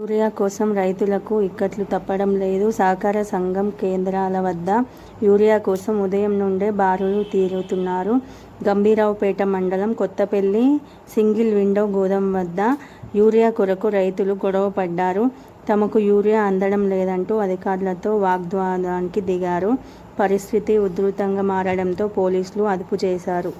Urea కోసం రైతులకు ఇక్కట్లు తప్పడం లేదు. సహకార సంఘం కేంద్రాల వద్ద యూరియా కోసం ఉదయం నుండే బారులు తీరుతున్నారు. గంభీరావుపేట మండలం కొత్తపల్లి సింగిల్ విండో గోదాం వద్ద యూరియా కొరకు రైతులు గొడవ పడ్డారు. తమకు యూరియా అందడం లేదంటూ అధికారులతో వాగ్వాదానికి దిగారు. పరిస్థితి ఉధృతంగా మారడంతో పోలీసులు అదుపు చేశారు.